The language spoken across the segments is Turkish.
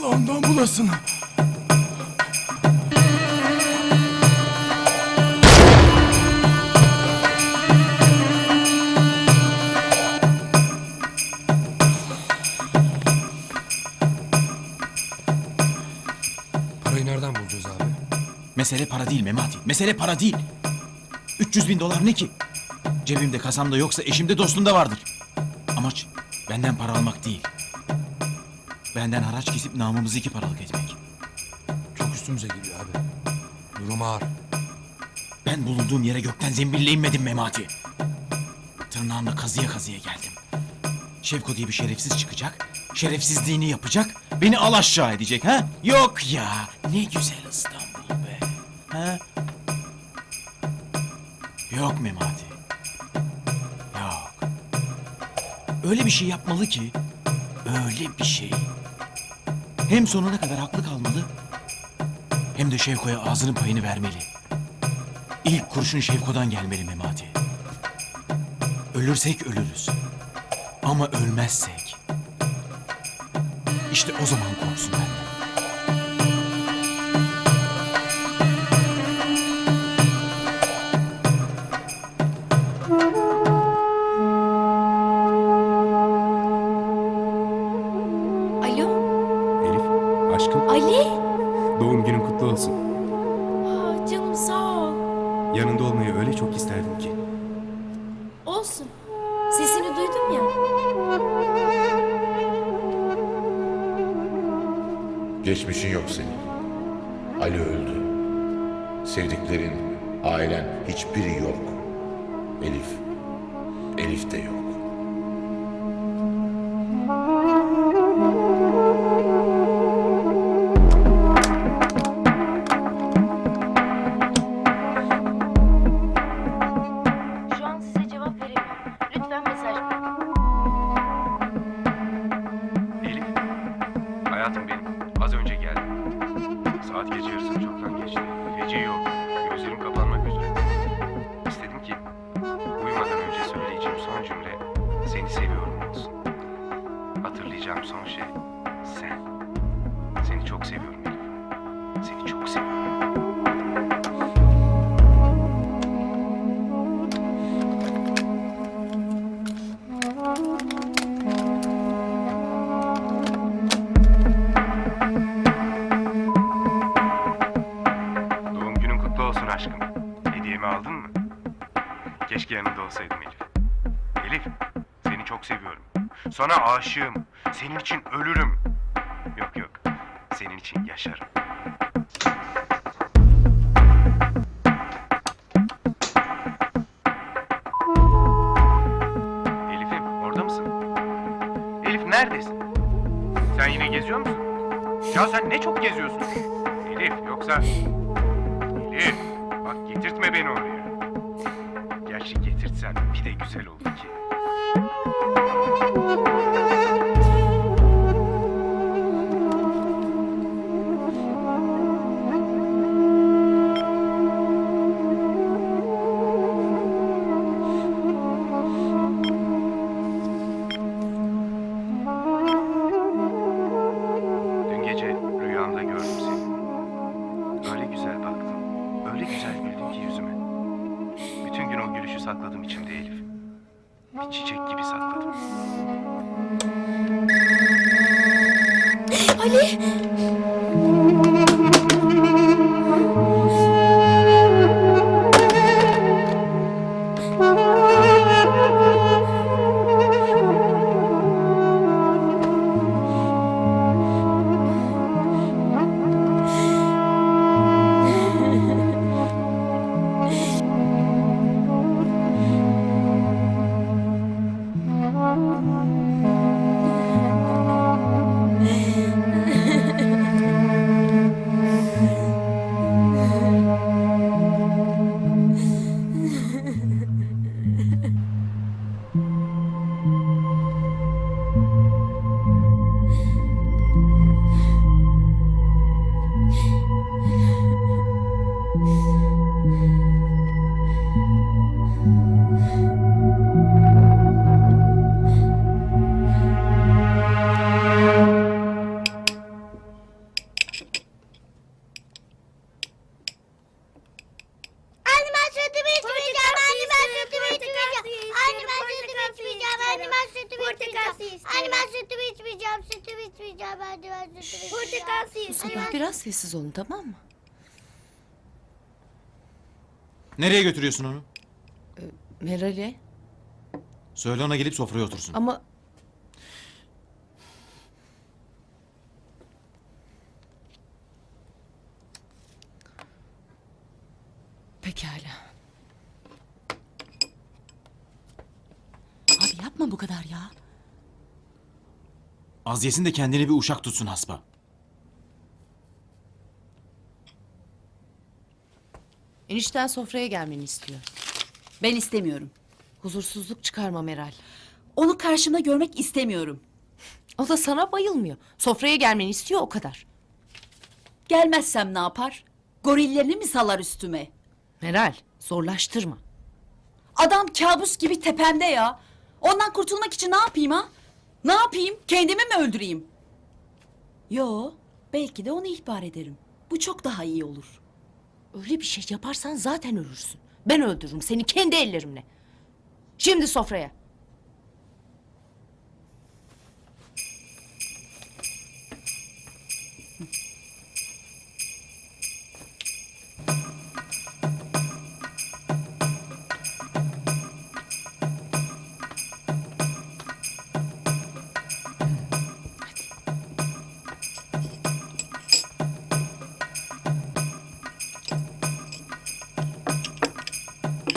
Kulağından bulasın. Parayı nereden bulacağız abi? Mesele para değil Memati. Mesele para değil. 300 bin dolar ne ki? Cebimde kasamda yoksa eşimde dostumda vardır. Amaç benden para almak değil. Benden haraç kesip namımızı iki paralık etmek. Çok üstümüze geliyor abi. Durum ağır. Ben bulunduğum yere gökten zembille inmedim Memati. Tırnağımla kazıya kazıya geldim. Şevko diye bir şerefsiz çıkacak. Şerefsizliğini yapacak. Beni al aşağı edecek ha? Yok ya. Ne güzel İstanbul be. Ha? Yok Memati. Yok. Öyle bir şey yapmalı ki. Öyle bir şey. Hem sonuna kadar haklı kalmalı. Hem de Şevko'ya ağzının payını vermeli. İlk kurşun Şevko'dan gelmeli Memati. Ölürsek ölürüz. Ama ölmezsek... işte o zaman korksun benden. Yanında olmayı öyle çok isterdim ki. Olsun. Sesini duydum ya. Geçmişin yok senin. Ali öldü. Sevdiklerin, ailen hiçbiri yok. Elif. Elif de yok. Olsun aşkım. Hediyemi aldın mı? Keşke yanında olsaydım Elif. Elif, seni çok seviyorum. Sana aşığım. Senin için ölürüm. Yok yok, senin için yaşarım. Elif'im, orada mısın? Elif neredesin? Sen yine geziyor musun? Ya sen ne çok geziyorsun? Elif yoksa... Bak getirtme beni oraya. Gerçi getirtsen bir de güzel oldu ki. Dün gece rüyamda gördüm seni. Sakladım içimde Elif. Bir çiçek gibi sakladım. Aşağı Sabah biraz sessiz olun tamam mı? Nereye götürüyorsun onu? Meral'e Söyle ona gelip sofraya otursun. ama... Pekala. Abi yapma bu kadar ya. Az yesin de kendini bir uşak tutsun hasba. Enişten sofraya gelmeni istiyor. Ben istemiyorum. Huzursuzluk çıkarma Meral. Onu karşımda görmek istemiyorum. O da sana bayılmıyor. Sofraya gelmeni istiyor o kadar. Gelmezsem ne yapar? Gorillerini mi salar üstüme? Meral zorlaştırma. Adam kabus gibi tepemde ya. Ondan kurtulmak için ne yapayım ha? Ne yapayım? Kendimi mi öldüreyim? Yo, belki de onu ihbar ederim. Bu çok daha iyi olur. Öyle bir şey yaparsan zaten ölürsün. Ben öldürürüm seni kendi ellerimle. Şimdi sofraya.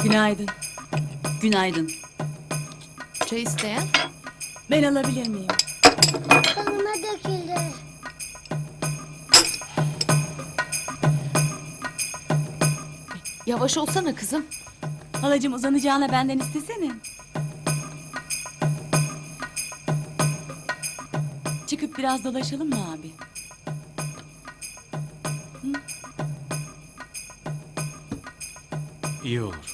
Günaydın. Günaydın. Çay isteyen? Ben alabilir miyim? Kanıma döküldü. Yavaş olsana kızım. Halacığım uzanacağına benden istesene. Çıkıp biraz dolaşalım mı abi? İyi olur.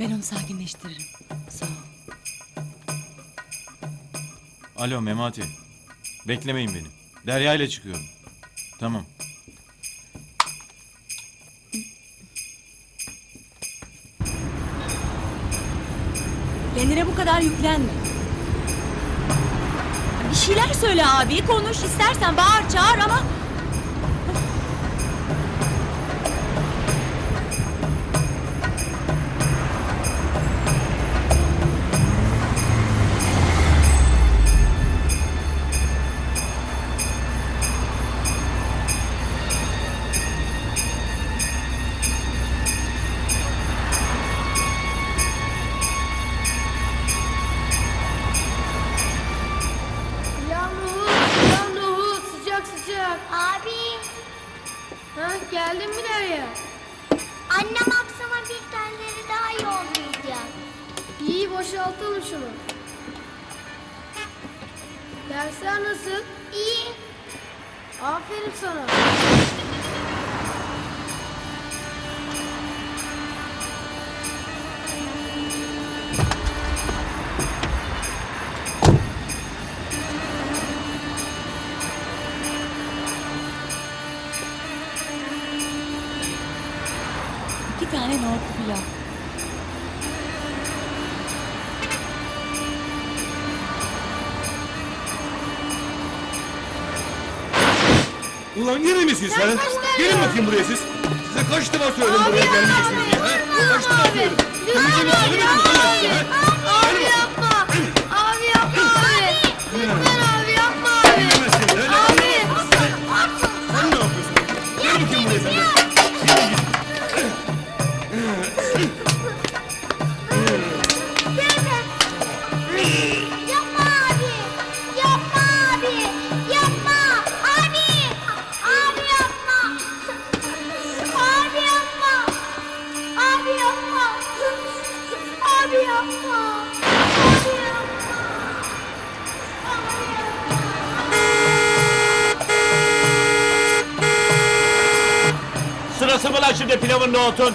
Ben onu sakinleştiririm. Sağ ol. Alo Memati. Beklemeyin beni. Derya ile çıkıyorum. Tamam. Kendine bu kadar yüklenme. Bir şeyler söyle abi, konuş. istersen bağır çağır ama... nereye? Annem akşama bir taneleri daha yollayacak. İyi boşaltalım şunu. Dersler nasıl? İyi. Aferin sana. Ulan yine mi siz ha? Gelin bakayım buraya siz. Size kaç defa söyledim buraya gelmeyeceksiniz diye ha? Kaç defa söyledim. Mı tutuyorsun ha? Abi Lan şimdi pilavın nohutun?